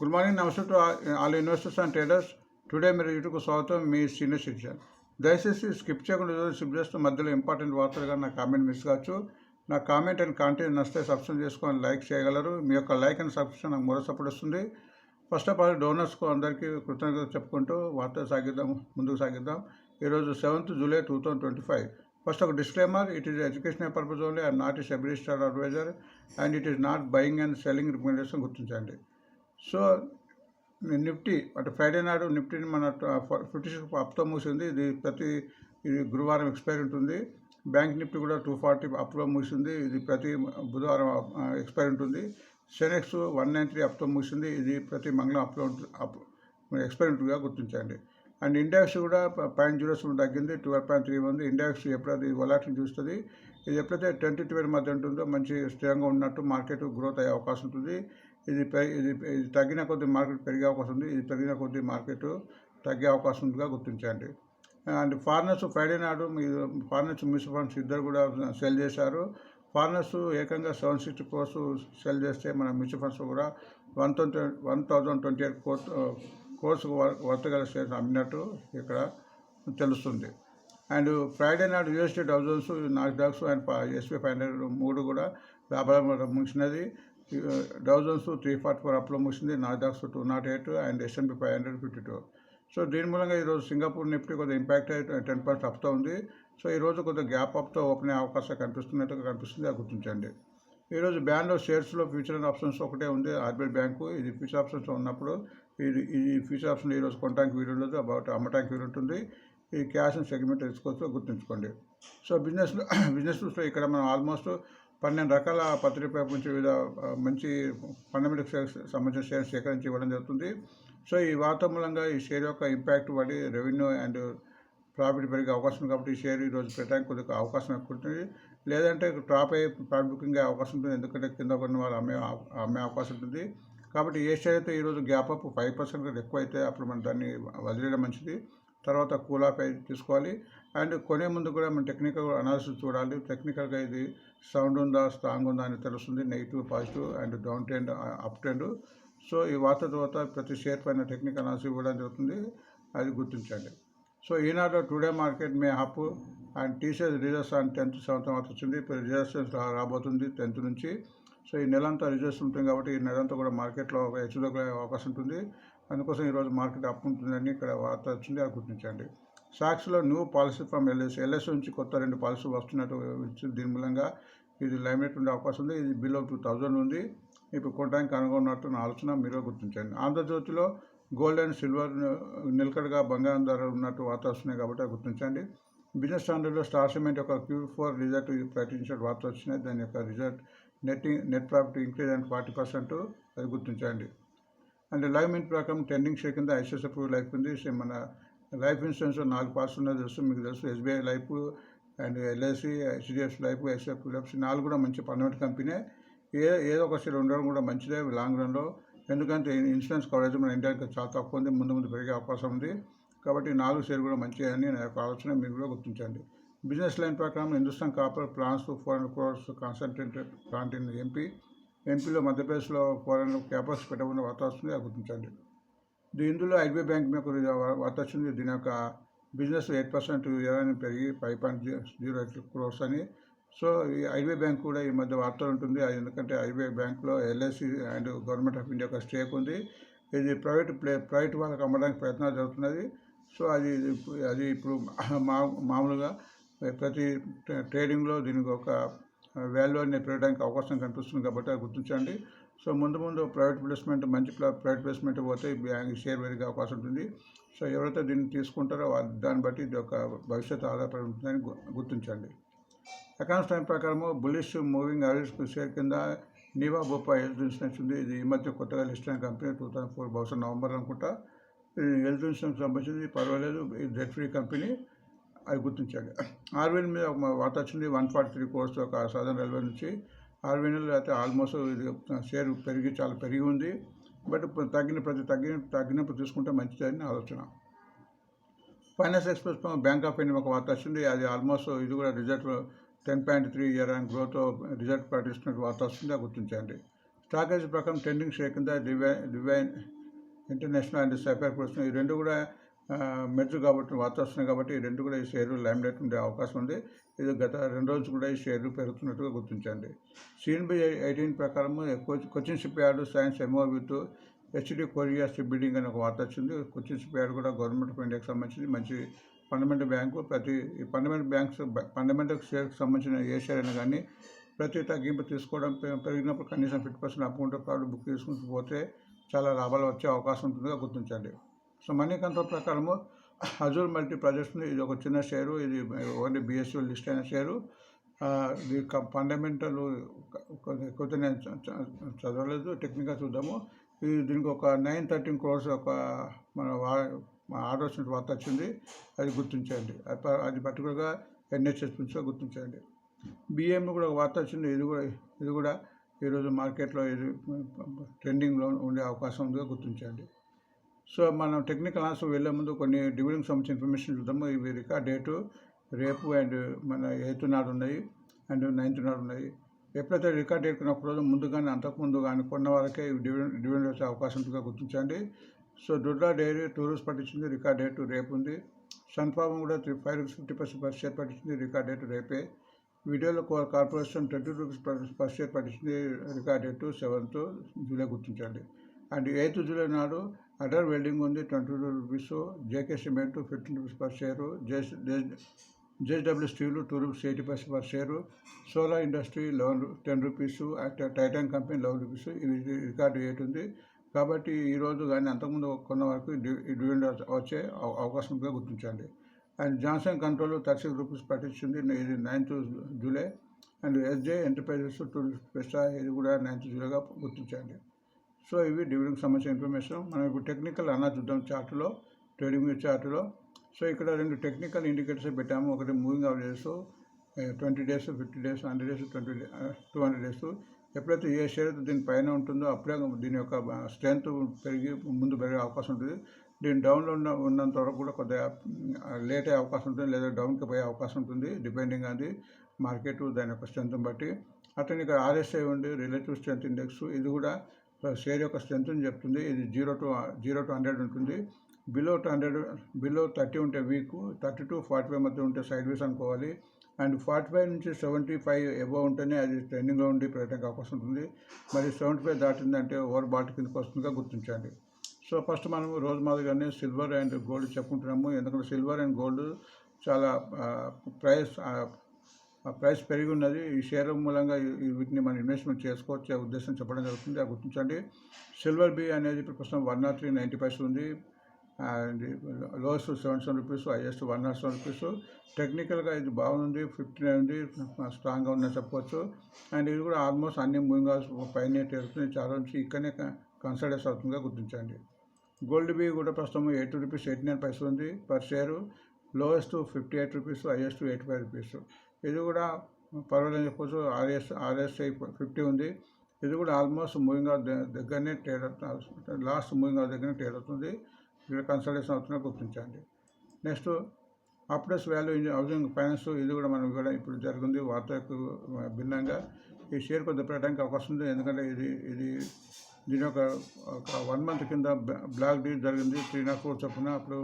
Good morning నమస్తే to all investors and traders today మీరు యూట్యూబ్కు స్వాగతం. మీ సీనియర్ సిటిజన్. దయచేసి స్కిప్ చేయకుండా స్కిప్ చేస్తూ మధ్యలో ఇంపార్టెంట్ వార్తలుగా నా కామెంట్ మిస్ కావచ్చు. నా కామెంట్ అండ్ కాంటెంట్ నచ్చితే సబ్స్క్రైబ్ చేసుకొని లైక్ చేయగలరు. మీ యొక్క లైక్ అండ్ సబ్స్క్రిప్షన్ నాకు మరో సపోర్ట్ వస్తుంది. ఫస్ట్ ఆఫ్ ఆల్ డోనర్స్కు అందరికీ కృతజ్ఞత చెప్పుకుంటూ వార్త సాగిద్దాం ముందుకు సాగిద్దాం. ఈరోజు seventh July two thousand twenty five first ఒక disclaimer it is educational purpose only and not is every star advisor and it is not buying and selling recommendation గుర్తించండి. సో నిఫ్టీ అంటే ఫ్రైడే నాడు నిఫ్టీని మన ఫిఫ్టీ సిక్స్ అప్తో మూసింది ఇది ప్రతి ఇది గురువారం ఎక్స్పైర్ ఉంటుంది. బ్యాంక్ నిఫ్టీ కూడా టూ ఫార్టీ అప్లో మూసింది ఇది ప్రతి బుధవారం ఎక్స్పైర్ ఉంటుంది. సెనెక్స్ వన్ నైన్ త్రీ అప్తో మూసింది ఇది ప్రతి మంగళం అప్లో ఉంటుంది అప్ ఎక్స్పైర్ ఉంటుందిగా గుర్తించండి. అండ్ ఇండెక్స్ కూడా పాయింట్ జీరో సెవెన్ తగ్గింది. ట్వెల్వ్ పాయింట్ త్రీ ఉంది. ఇండెక్స్ ఎప్పుడైతే వలాటిని చూస్తుంది ఇది ఎప్పుడైతే ట్వంటీ ట్వెల్వ్ మధ్య ఉంటుందో మంచి స్థిరంగా ఉన్నట్టు మార్కెట్ గ్రోత్ అయ్యే అవకాశం ఉంటుంది. ఇది ఇది ఇది తగ్గిన కొద్ది మార్కెట్ పెరిగే అవకాశం ఉంది. ఇది పెరిగిన కొద్ది మార్కెట్ తగ్గే అవకాశం ఉందిగా గుర్తించండి. అండ్ ఫారినర్స్ ఫ్రైడే నాడు మీరు ఫారినర్స్ మ్యూచువల్ ఫండ్స్ ఇద్దరు కూడా సెల్ చేశారు. ఫారినర్స్ ఏకంగా సెవెన్ సిక్స్టీ క్రోర్స్ సెల్ చేస్తే మన మ్యూచువల్ ఫండ్స్ కూడా one twenty one thousand twenty eight crores crores వర్తగల shares అమ్మినట్టు ఇక్కడ తెలుస్తుంది. అండ్ ఫ్రైడే నాడు US Dow Jones Nasdaqs and SP five hundred మూడు కూడా వ్యాపారం ముగిసినది. Dow Jones three forty four అప్లో ముగిసింది Nasdaqs two naught eight and S and P five hundred fifty two. So దీని మూలంగా ఈరోజు సింగపూర్ నిఫ్టీ కొద్దిగా ఇంపాక్ట్ అయితే టెన్ పర్సెంట్ అప్తో ఉంది. సో ఈరోజు కొద్దిగా గ్యాప్ అప్తో ఓపెన్ అయ్యే అవకాశం కనిపిస్తున్నట్టుగా కనిపిస్తుంది అది గుర్తించండి. ఈరోజు బ్యాండ్లో షేర్స్లో ఫ్యూచర్ అండ్ ఆప్షన్స్ ఒకటే ఉంది ఆర్బీఐ బ్యాంకు. ఇది ఫ్యూచర్ ఆప్షన్స్ ఉన్నప్పుడు ఇది ఇది ఫ్యూచర్ ఆప్షన్ ఈరోజు కొనడానికి వీలు ఉండదు అబౌట్ అమ్మటానికి వీలు ఉంటుంది. ఈ క్యాష్ అండ్ సెగ్మెంట్ తీసుకోవచ్చు గుర్తుంచుకోండి. సో బిజినెస్లో బిజినెస్ ఇక్కడ మనం ఆల్మోస్ట్ పన్నెండు రకాల పత్రిక నుంచి వివిధ మంచి ఫండమెంటల్ షేర్స్ సంబంధించిన షేర్స్ సేకరించి ఇవ్వడం జరుగుతుంది. సో ఈ వార్త మూలంగా ఈ షేర్ యొక్క ఇంపాక్ట్ పడి రెవెన్యూ అండ్ ప్రాఫిట్ పెరిగే అవకాశం ఉంది కాబట్టి ఈ షేర్ ఈరోజు పెట్టడానికి కొద్దిగా అవకాశం ఎక్కువ ఉంటుంది లేదంటే డ్రాప్ అయ్యే ప్రాఫిట్ బుకింగ్ అయ్యే అవకాశం ఉంటుంది. ఎందుకంటే కింద కొన్ని వాళ్ళు అమ్మే అమ్మే అవకాశం ఉంటుంది. కాబట్టి ఏ షేర్ అయితే ఈరోజు గ్యాప్ అప్ ఫైవ్ పర్సెంట్ ఎక్కువ అయితే అప్పుడు మనం దాన్ని వదిలేయడం మంచిది. తర్వాత కూల్ ఆఫ్ అయి తీసుకోవాలి. అండ్ కొనే ముందు కూడా మనం టెక్నికల్ అనాలిసిస్ చూడాలి. టెక్నికల్గా ఇది సౌండ్ ఉందా స్ట్రాంగ్ ఉందా అని తెలుస్తుంది. Negative positive and down trend up trend so ఈ వార్త తర్వాత ప్రతి షేర్ పైన టెక్నికల్ అనాలిసిస్ ఇవ్వడం జరుగుతుంది. అది గుర్తించండి. So Eenadu today market may up and TCS reserves and tenth seventh March వచ్చింది. ఇప్పుడు రాబోతుంది టెన్త్ నుంచి. సో ఈ నెలంతా రిజర్వ్స్ ఉంటుంది కాబట్టి ఈ నెలంతా కూడా మార్కెట్లో ఒక హెచ్చుతగ్గే అవకాశం ఉంటుంది. అందుకోసం ఈరోజు మార్కెట్ అప్ ఉంటుందని ఇక్కడ వార్త వచ్చింది. అది గుర్తించండి. సాక్స్లో new policy from LS LS నుంచి కొత్త రెండు పాలసీ వస్తున్నట్టు దీని మూలంగా ఇది లైమ్లైట్ ఉండే అవకాశం ఉంది. ఇది బిలో టూ థౌజండ్ ఉంది. ఇప్పుడు కొనడానికి అనుకున్నట్టు నా ఆలోచన మీరు గుర్తించండి. ఆంధ్రజ్యోతిలో గోల్డ్ అండ్ సిల్వర్ నిలకడగా బంగారం ధర ఉన్నట్టు వార్త వస్తున్నాయి కాబట్టి గుర్తించండి. బిజినెస్ స్టాండర్డ్లో స్టార్ సిమెంట్ యొక్క క్యూ ఫోర్ రిజల్ట్ ప్రకటించిన వార్త వచ్చినాయి. దాని యొక్క result net net profit increase and forty percent అది గుర్తించండి. అండ్ లైవ్ మింట్ ప్రకారం టెండింగ్ షేర్ కింద ఐసిఎస్ఎఫ్ లైఫ్ ఉంది. మన లైఫ్ ఇన్సూరెన్స్ నాలుగు పార్ట్స్ ఉన్నది తెలుసు మీకు తెలుసు SBI Life and LIC HDF Life SFFC Life నాలుగు కూడా మంచి పర్మనెంట్ కంపెనీ ఏ ఏదో ఒక సీట్ ఉండడం కూడా మంచిదే లాంగ్ రన్లో. ఎందుకంటే ఇన్సూరెన్స్ కవరేజ్ మన ఇండియాకి చాలా తక్కువ ఉంది ముందు ముందు పెరిగే అవకాశం ఉంది. కాబట్టి నాలుగు షేర్ కూడా మంచిదే అని నా యొక్క ఆలోచన మీరు కూడా గుర్తించండి. బిజినెస్ లైన్ ప్రకారం Hindustan Copper plans four hundred crores concentrated plant in MP. ఎంపీలో మధ్యప్రదేశ్లో ఫోర్ హండ్రెడ్ క్యాపర్స్ పెట్టకుండా వార్త వస్తుంది అది గుర్తించండి. ఇందులో ఐబీఐ బ్యాంక్ మీకు వార్త వచ్చింది. దీని యొక్క బిజినెస్ ఎయిట్ పర్సెంట్ ఇయర్ పెరిగి five point zero eight crores అని. సో ఈ ఐబీఐ బ్యాంక్ కూడా ఈ మధ్య వార్తలు ఉంటుంది. అది ఎందుకంటే ఐబీఐ బ్యాంక్లో LIC and government of India యొక్క స్టేక్ ఉంది. ఇది ప్రైవేట్ ప్లే ప్రైవేట్ వాళ్ళకి అమ్మడానికి ప్రయత్నాలు జరుగుతున్నది. సో అది అది ఇప్పుడు మా మామూలుగా ప్రతి ట్రేడింగ్లో దీనికి ఒక వాల్యూ అనేది పెరగడానికి అవకాశం కనిపిస్తుంది కాబట్టి అది గుర్తించండి. సో ముందు ముందు ప్రైవేట్ ప్లేస్మెంట్ మంచి ప్రైవేట్ ప్లేస్మెంట్ పోతే బ్యాంక్ షేర్ పెరిగే అవకాశం ఉంటుంది. సో ఎవరైతే దీన్ని తీసుకుంటారో దాన్ని బట్టి ఇది ఒక భవిష్యత్తు ఆధారపడి ఉంటుందని గుర్తించండి. అకౌంట్స్ టైం ప్రకారము బులిష్ మూవింగ్ యావరేజ్ షేర్ కింద నీవా బొప్పా హెల్త్ ఇన్సూరెన్స్ ఉంది. ఇది ఈ మధ్య కొత్తగా లిస్ట్ అయిన కంపెనీ టూ థౌసండ్ ఫోర్ బహుశా నవంబర్ అనుకుంటా. హెల్త్ ఇన్సూరెన్స్ సంబంధించింది పర్వాలేదు. ఇది డెట్ ఫ్రీ కంపెనీ అది గుర్తించండి. ఆర్వీఎల్ మీద ఒక వార్త వచ్చింది వన్ ఫార్టీ త్రీ కోర్స్ ఒక సదర్న్ రైల్వే నుంచి ఆర్వీఎల్ అయితే ఆల్మోస్ట్ ఇది షేర్ పెరిగి చాలా పెరిగి ఉంది. బట్ తగ్గిన ప్రతి తగ్గిన తగ్గినప్పుడు తీసుకుంటే మంచిదని ఆలోచన. Finance express bank of India ఒక వార్త వచ్చింది. అది ఆల్మోస్ట్ ఇది కూడా result ten point three year and growth result ప్రకటిస్తున్నట్టు వార్త వస్తుంది. అది గుర్తించండి. స్టాకేజ్ ప్రకారం ట్రెండింగ్ షేర్ కింద divine divine international and cipher profession ఈ రెండు కూడా మెర్జ్ కాబట్టి వార్త వస్తున్నాయి కాబట్టి ఈ రెండు కూడా ఈ షేర్లు లైమ్ ఉండే అవకాశం ఉంది. ఇది గత రెండు రోజులు కూడా ఈ షేర్లు పెరుగుతున్నట్టుగా గుర్తించండి. సిఎన్బి ఎయిటీన్ ప్రకారం Cochin shipyard signs MO HD Korea shipbuilding అని ఒక వార్త వచ్చింది. కొచ్చిన్ షిప్ యార్డ్ కూడా గవర్నమెంట్ ఆఫ్ ఇండియాకి సంబంధించి మంచి ఫండమెంటల్ బ్యాంకు ప్రతి ఈ ఫండమెంటల్ బ్యాంక్స్ ఫండమెంటల్ షేర్కి సంబంధించిన ఏ షేర్ అయినా కానీ ప్రతి తగ్గింపు తీసుకోవడం పె- పెరిగినప్పుడు కనీసం fifty percent amount card book చేసుకుంటూ పోతే చాలా లాభాలు వచ్చే అవకాశం ఉంటుందిగా గుర్తించండి. సో మనీ కంట్రోల్ ప్రకారము అజూర్ మల్టీ ప్రాజెక్ట్స్ ఉంది. ఇది ఒక చిన్న షేరు. ఇది ఓన్లీ బిఎస్యూ లిస్ట్ అయిన షేరు. ఇది ఫండమెంటల్ కొద్దిగా నేను చదవలేదు. టెక్నికల్ చూద్దాము. ఇది దీనికి ఒక నైన్ థర్టీన్ క్రోర్స్ ఒక మన మా ఆర్డర్ వచ్చిన వార్త వచ్చింది. అది గుర్తించండి అది అది పర్టికులర్గా ఎన్హెచ్ఎస్ నుంచి గుర్తించండి బిఎం కూడా ఒక వార్త వచ్చింది. ఇది కూడా ఇది కూడా ఈరోజు మార్కెట్లో ఇది ట్రెండింగ్లో ఉండే అవకాశం ఉందిగా గుర్తించండి సో మనం టెక్నికల్ ఆన్సర్ వెళ్ళే ముందు కొన్ని డివిడింగ్ సంబంధించిన ఇన్ఫర్మేషన్ చూద్దాము. ఇవి రికార్డ్ డేటు రేపు అండ్ మన ఎయిత్ నాడు ఉన్నాయి అండ్ నైన్త్ నాడు ఉన్నాయి. ఎప్పుడైతే రికార్డ్ డేట్ కొన్నప్పుడు రోజు ముందు కానీ అంతకుముందు కానీ కొన్న వరకే డివిడెండ్ డివిడెండ్ వచ్చే అవకాశం ఉంటుందిగా గుర్తించండి. So Durga dairy two rupees పట్టించింది record date రేపు ఉంది. సన్ఫార్మ్ కూడా three five rupees fifty percent per share పట్టించింది record date రేపే. వీడియోలో corporation twenty rupees per share పట్టించింది record date seventh July గుర్తించండి. అండ్ ఎయిత్ జూలై నాడు అడర్ వెల్డింగ్ ఉంది twenty two rupees JK Cement fifteen rupees per share JS JW Steel two rupees eighty percent per share solar industry eleven ten rupees Titan company eleven rupees ఇవి record eight ఉంది. కాబట్టి ఈరోజు కానీ అంతకుముందు కొన్న వరకు dividend వచ్చే అవ- అవకాశం ఉందిగా గుర్తించండి. And Johnson Control thirty six rupees పట్టించింది ఇది ninth July and SJ Enterprises two పెస్టా ఇది కూడా నైన్త్ జూలైగా గుర్తించండి. సో ఇవి డివిడెండ్ సంబంధించిన ఇన్ఫర్మేషన్. మనం ఇప్పుడు టెక్నికల్ అన్నా చూద్దాం చార్ట్లో ట్రేడింగ్ వ్యూ చార్ట్లో. సో ఇక్కడ రెండు టెక్నికల్ ఇండికేటర్స్ పెట్టాము. ఒకటి moving averages twenty days fifty days hundred days twenty two hundred days. ఎప్పుడైతే ఏ షేర్ దీని పైన ఉంటుందో అప్పుడే దీని యొక్క స్ట్రెంత్ పెరిగి ముందు పెరిగే అవకాశం ఉంటుంది. దీని డౌన్లో ఉన్న ఉన్నంత వరకు కూడా కొద్దిగా లేట్ అయ్యే అవకాశం ఉంటుంది లేదా డౌన్కి పోయే అవకాశం ఉంటుంది డిపెండింగ్ ఆన్ ది మార్కెట్ దాని యొక్క స్ట్రెంత్ని బట్టి. అట్లనే ఇక్కడ ఆర్ఎస్ఐ ఉంది రిలేటివ్ స్ట్రెంత్ ఇండెక్స్. ఇది కూడా షేర్ యొక్క స్ట్రెంత్ని చెప్తుంది. ఇది zero to zero to hundred ఉంటుంది. Below two hundred below thirty ఉంటే weak thirty to forty five మధ్య ఉంటే సైడ్ వేస్ అనుకోవాలి. అండ్ ఫార్టీ ఫైవ్ నుంచి సెవెంటీ ఫైవ్ ఎబో ఉంటేనే అది ట్రెండింగ్లో ఉండి ప్రయత్నం అవకాశం ఉంటుంది. మరి సెవెంటీ ఫైవ్ దాటిందంటే ఓవర్ బాల్ట్ కిందకి వస్తుందిగా గుర్తించండి. సో ఫస్ట్ మనం రోజు మాదిరిగానే సిల్వర్ అండ్ గోల్డ్ చెప్పుకుంటున్నాము. ఎందుకంటే సిల్వర్ అండ్ గోల్డ్ చాలా ప్రైస్ ప్రైస్ పెరిగి ఉన్నది ఈ షేర్ మూలంగా వీటిని మనం ఇన్వెస్ట్మెంట్ చేసుకోవచ్చు ఆ ఉద్దేశం చెప్పడం జరుగుతుంది. ఆ గుర్తించండి. సిల్వర్ బి అనేది ప్రస్తుతం వన్ నాట్ త్రీ నైంటీ పైసలు ఉంది. Lowest seven seven rupees highest one naught seven rupees. టెక్నికల్గా ఇది బాగుంది ఫిఫ్టీ నైన్ ఉంది స్ట్రాంగ్గా ఉందని చెప్పవచ్చు అండ్ ఇది కూడా ఆల్మోస్ట్ అన్ని మూవింగ్ పైన తెలుస్తుంది చాలా నుంచి ఇక్కడనే కన్సల్టెన్స్ అవుతుందిగా గుర్తించండి. గోల్డ్ బీ కూడా ప్రస్తుతం ఎయిటీ రూపీస్ ఎయిటీ నైన్ పైసలు ఉంది per share. Lowest fifty eight rupees highest eighty five rupees. ఇది కూడా పర్వాలేదు చెప్పొచ్చు. ఆర్ఎస్ ఆర్ఎస్ఐ ఫిఫ్టీ ఉంది. ఇది కూడా ఆల్మోస్ట్ మూవింగ్ అవుట్ దగ్గరనే ట్రేడ్ అవుతుంది. లాస్ట్ మూవింగ్ అవుట్ దగ్గరనే ట్రేడ్ అవుతుంది. ఇక్కడ కన్సల్టేషన్ అవుతున్నా గుర్తించండి. Next Aptus Value Housing Finance ఇది కూడా మనం కూడా ఇప్పుడు జరిగింది. వార్తకు భిన్నంగా. ఈ షేర్ కొద్ది పెట్టడానికి అవకాశం ఉంది. ఎందుకంటే ఇది ఇది దీని ఒక ఒక వన్ మంత్ కింద బ్లాక్ డీల్ జరిగింది. త్రీ నాట్ ఫోర్ చొప్పున అప్పుడు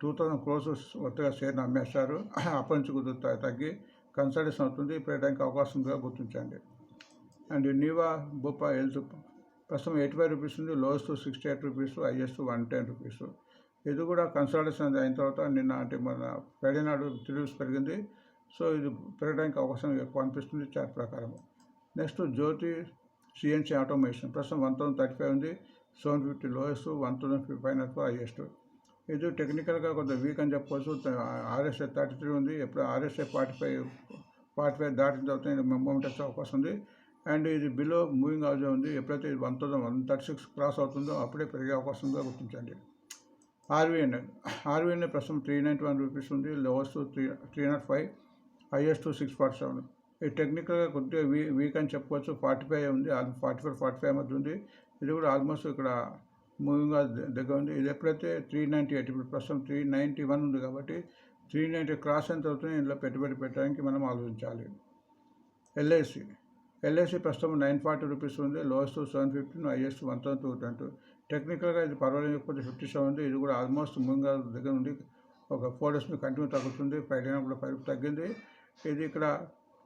టూ థౌసండ్ క్రోర్స్ కొత్తగా షేర్ని అమ్మేస్తారు అప్పటి నుంచి తగ్గి కన్సల్టేషన్ అవుతుంది పెట్టడానికి అవకాశం ఉందిగా గుర్తించండి. అండ్ నీవా బొప్ప హెల్త్ ప్రస్తుతం ఎయిటీ ఫైవ్ రూపీస్ ఉంది lowest sixty eight rupees highest one ten rupees. ఇది కూడా కన్సల్టేషన్ అయిన తర్వాత నిన్న అంటే మన ఫ్రైడే నాడు త్రీ పెరిగింది. సో ఇది పెరగడానికి అవకాశం ఎక్కువ అనిపిస్తుంది చార్ట్ ప్రకారం. Next Jyoti CNC automation. ప్రస్తుతం వన్ థౌసండ్ థర్టీ ఫైవ్ ఉంది seven fifty lowest one thousand five naught highest. ఇది టెక్నికల్గా కొంత వీక్ అని చెప్పవచ్చు ఆర్ఎస్ఐ థర్టీ త్రీ ఉంది. ఎప్పుడు RSI forty five forty five దాటిన తర్వాత మూమెంట్ వచ్చే అవకాశం ఉంది. అండ్ ఇది బిలో మూవింగ్ అవజే ఉంది. ఎప్పుడైతే ఇది one thousand one thirty six cross అవుతుందో అప్పుడే పెరిగే అవకాశం ఉందో గుర్తించండి. ఆర్వీఎన్ ఆర్వీఎన్ ప్రస్తుతం త్రీ నైంటీ వన్ రూపీస్ ఉంది. Lowest three three naught five highest six forty seven ఇది టెక్నికల్గా కొద్దిగా వీ వీక్ అని చెప్పుకోవచ్చు ఫార్టీ ఫైవ్ ఉంది. ఫార్టీ ఫైవ్ ఫార్టీ ఫైవ్ మధ్య ఉంది. ఇది కూడా ఆల్మోస్ట్ ఇక్కడ మూవింగ్ దగ్గర ఉంది ఇది ఎప్పుడైతే త్రీ నైంటీ ఎయిట్ ఇప్పుడు ప్రస్తుతం త్రీ నైంటీ వన్ ఉంది కాబట్టి త్రీ నైంటీ క్రాస్ ఎంత అవుతుంది ఇందులో పెట్టుబడి పెట్టడానికి మనం ఆలోచించాలి. ఎల్ఐసి ఎల్ఐసి ప్రస్తుతం నైన్ ఫార్టీ రూపీస్ ఉంది lowest seven fifteen highest one thousand two twenty టెక్నికల్గా ఇది పర్వాలేదు కొంచెం ఫిఫ్టీ సెవెన్ ఉంది ఇది కూడా ఆల్మోస్ట్ ముంగా దగ్గర నుండి ఒక ఫోర్ డేస్ మీద కంటిన్యూ తగ్గుతుంది ఫ్రైడే కూడా ఫైవ్ తగ్గింది. ఇది ఇక్కడ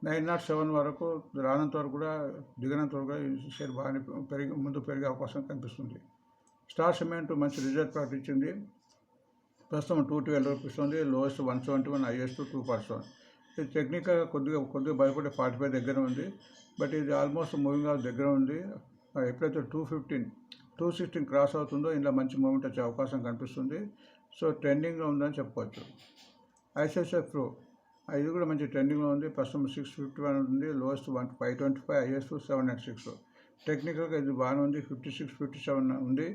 నైన్ నాట్ సెవెన్ వరకు రానంత వరకు కూడా దిగినంత వరకు షేర్ బాగానే పెరిగి ముందు పెరిగే అవకాశం కనిపిస్తుంది. స్టార్ సిమెంట్ మంచి రిజల్ట్ ప్రకటించింది ప్రస్తుతం టూ ట్వెల్వ్ రూపీస్ ఉంది lowest one seventy one highest two percent. ఇది టెక్నికల్గా కొద్దిగా కొద్దిగా భయపడే ఫార్టీ ఫైవ్ దగ్గర ఉంది. బట్ ఇది ఆల్మోస్ట్ మూవింగ్ అవుట్ దగ్గర ఉంది. ఎప్పుడైతే two fifteen two sixteen cross అవుతుందో ఇందులో మంచి మూమెంట్ వచ్చే అవకాశం కనిపిస్తుంది. సో ట్రెండింగ్లో ఉందని చెప్పుకోవచ్చు ఐసిఐసిఐ ప్రో. ఇది కూడా మంచి ట్రెండింగ్లో ఉంది. ప్రస్తుతం సిక్స్ ఫిఫ్టీ వన్ ఉంది. Lowest one five twenty five highest seven nine six. టెక్నికల్గా ఇది బాగానే ఉంది. ఫిఫ్టీ సిక్స్ ఫిఫ్టీ సెవెన్ ఉంది.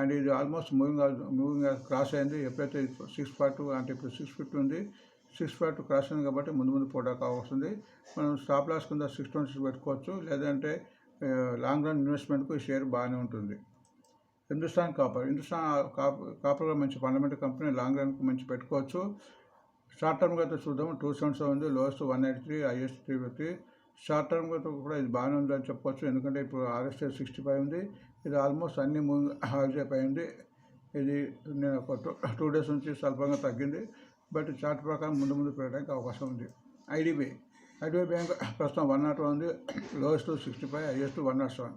అండ్ ఇది ఆల్మోస్ట్ మూవింగ్ మూవింగ్ క్రాస్ అయింది. ఎప్పుడైతే సిక్స్ ఫార్టీ అంటే ఇప్పుడు సిక్స్ ఫిఫ్టీ ఉంది సిక్స్ ఫార్టీ క్రాస్ అయింది కాబట్టి ముందు ముందు పోవడానికి వస్తుంది. మనం స్టాప్ లాస్ కింద సిక్స్ ట్వంటీ పెట్టుకోవచ్చు లేదంటే లాంగ్ రన్ ఇన్వెస్ట్మెంట్కు ఈ షేర్ బాగానే ఉంటుంది. హిందుస్థాన్ కాపర్ హిందుస్థాన్ కాపర్ కాపర్గా మంచి ఫండమెంటల్ కంపెనీ లాంగ్ రన్కి మంచి పెట్టుకోవచ్చు. షార్ట్ టర్మ్గా అయితే చూద్దాం. టూ సెవెంట్స్ ఉంది lowest one eighty three highest three fifty. Short టర్మ్గా కూడా ఇది బాగానే ఉందని చెప్పుకోవచ్చు ఎందుకంటే ఇప్పుడు ఆర్ఎస్ఐ సిక్స్టీ ఫైవ్ ఉంది. ఇది ఆల్మోస్ట్ అన్ని మూవ్ హాల్జేప్ అయింది. ఇది నేను ఒక టూ టూ డేస్ నుంచి స్వల్పంగా తగ్గింది. బట్ చార్ట్ ప్రకారం ముందు ముందు పెరగడానికి అవకాశం ఉంది. ఐడిబిఐ ఐడిబిఐ బ్యాంక్ ప్రస్తుతం వన్ నాట్ వన్ ఉంది. Lowest sixty five highest one naught seven.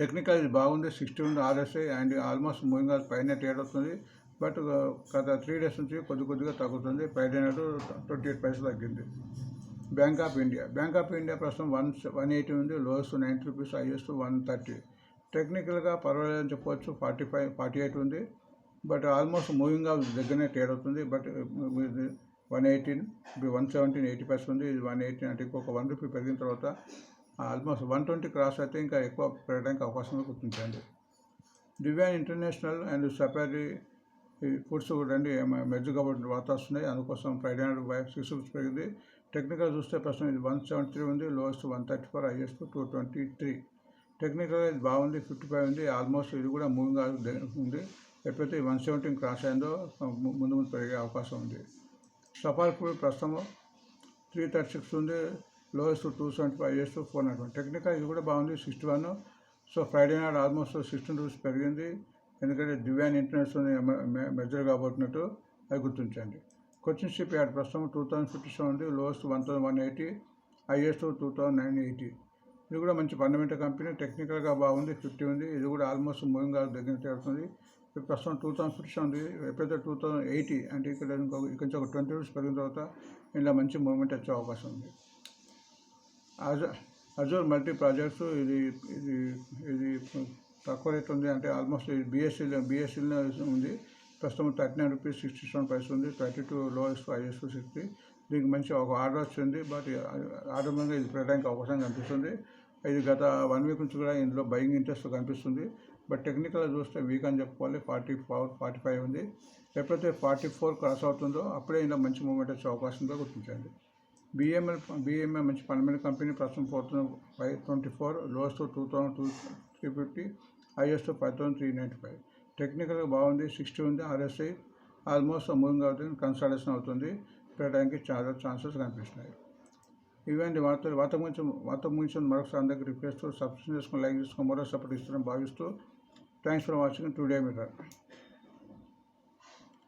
Technical ఇది బాగుంది. సిక్స్టీ ఉంది RSI and almost moving all పైన ట్రేడ్ అవుతుంది బట్ గత త్రీ డేస్ నుంచి కొద్ది కొద్దిగా తగ్గుతుంది. పైన ట్వంటీ ఎయిట్ పైసలు తగ్గింది. Bank of India bank of India ప్రస్తుతం వన్ వన్ ఎయిటీ ఉంది. Lowest ninety rupees highest one thirty. టెక్నికల్గా పర్వాలేదని చెప్పవచ్చు ఫార్టీ ఫైవ్ ఫార్టీ ఎయిట్ ఉంది. బట్ ఆల్మోస్ట్ మూవింగ్ ఆఫ్ దగ్గరనే ట్రేడ్ అవుతుంది. But uh, one eighteen one seventeen eighty పైసలు ఉంది. ఇది వన్ ఎయిటీన్ అంటే ఇంకొక వన్ రూపీ పెరిగిన తర్వాత ఆల్మోస్ట్ వన్ ట్వంటీ క్రాస్ అయితే ఇంకా ఎక్కువ పెరగడానికి అవకాశం గుర్తించండి. దివ్యాన్ ఇంటర్నేషనల్ అండ్ సఫారీ ఫుడ్స్ కూడా అండి మెజ్జుగా కాబట్టి వార్త వస్తున్నాయి అందుకోసం ఫ్రైడే నాడు బై సిక్స్ రూపీస్ పెరిగింది. టెక్నికల్ చూస్తే ప్రస్తుతం ఇది వన్ సెవెంటీ త్రీ ఉంది lowest one thirty four highest two twenty three. టెక్నికల్గా ఇది బాగుంది ఫిఫ్టీ ఫైవ్ ఉంది ఆల్మోస్ట్ ఇది కూడా మూవింగ్ ఉంది. ఎప్పుడైతే వన్ సెవెంటీ క్రాస్ అయిందో ముందు ముందు పెరిగే అవకాశం ఉంది. సఫార్ ఫుడ్ ప్రస్తుతం త్రీ థర్టీ సిక్స్ ఉంది lowest two seventy five highest four naught one technical ఇది కూడా బాగుంది సిక్స్టీ వన్. సో ఫ్రైడే నాడు ఆల్మోస్ట్ సిక్స్టీన్ రూపీస్ పెరిగింది. ఎందుకంటే దివ్యాన్ ఇంటర్నేషనల్ మెజర్ కాబోతున్నట్టు అది గుర్తించండి. క్వశ్చన్ షిప్ యాడ్ ప్రస్తుతం టూ థౌసండ్ ఫిఫ్టీ సెవెన్ ఉంది lowest one thousand one eighty highest two thousand nine eighty ఇది కూడా మంచి ఫండమెంటల్ కంపెనీ టెక్నికల్గా బాగుంది ఫిఫ్టీ ఉంది. ఇది కూడా ఆల్మోస్ట్ మూవింగ్ దగ్గర చేరుతుంది ఇప్పుడు ప్రస్తుతం టూ థౌసండ్ ఫిఫ్టీ ఉంది. ఎప్పుడైతే టూ థౌసండ్ ఎయిటీ అంటే ఇక్కడ ఇంకొక ఇక్కడ నుంచి ఒక ట్వంటీ రూపీస్ పెరిగిన తర్వాత ఇలా మంచి మూవ్మెంట్ వచ్చే అవకాశం ఉంది. అజోర్ మల్టీ ప్రాజెక్ట్స్ ఇది ఇది ఇది తక్కువ రేట్ ఉంది అంటే ఆల్మోస్ట్ ఇది బిఎస్సీలో బిఎస్సీలో ఉంది. ప్రస్తుతం thirty nine rupees sixty seven price ఉంది. Thirty two lowest highest sixty. దీనికి మంచి ఒక ఆర్డర్ వచ్చింది. బట్ ఆర్డర్ మీద ఇది పెట్టడానికి అవకాశం కనిపిస్తుంది. ఇది గత వన్ వీక్ నుంచి కూడా ఇందులో బయింగ్ ఇంట్రెస్ట్ కనిపిస్తుంది. బట్ టెక్నికల్గా చూస్తే వీక్ అని చెప్పుకోవాలి. ఫార్టీ ఫోర్ ఫార్టీ ఫైవ్ ఉంది. ఎప్పుడైతే ఫార్టీ ఫోర్ క్రాస్ అవుతుందో అప్పుడే ఇందులో మంచి మూమెంట్ వచ్చే అవకాశం కూడా గుర్తించండి. బిఎంఎల్ బిఎంఏ మంచి పన్నెండు కంపెనీ ప్రస్తుతం four thousand five twenty four lowest two thousand two three fifty highest five thousand three ninety five. టెక్నికల్గా బాగుంది సిక్స్టీ ఉంది ఆర్ఎస్ఐ ఆల్మోస్ట్ మూవింగ్ అవుతుంది కన్సల్టేషన్ అవుతుంది. పెట్టడానికి చాలా ఛాన్సెస్ కనిపిస్తున్నాయి. ఇవన్నీ వార్తలు వార్త గురించి వార్త గురించి మరొకసారి అందరికీ రిక్వెస్ట్ సబ్స్క్రైబ్ చేసుకుని లైక్ చేసుకుని మరో సపోర్ట్ ఇస్తారని భావిస్తూ thanks for watching today meter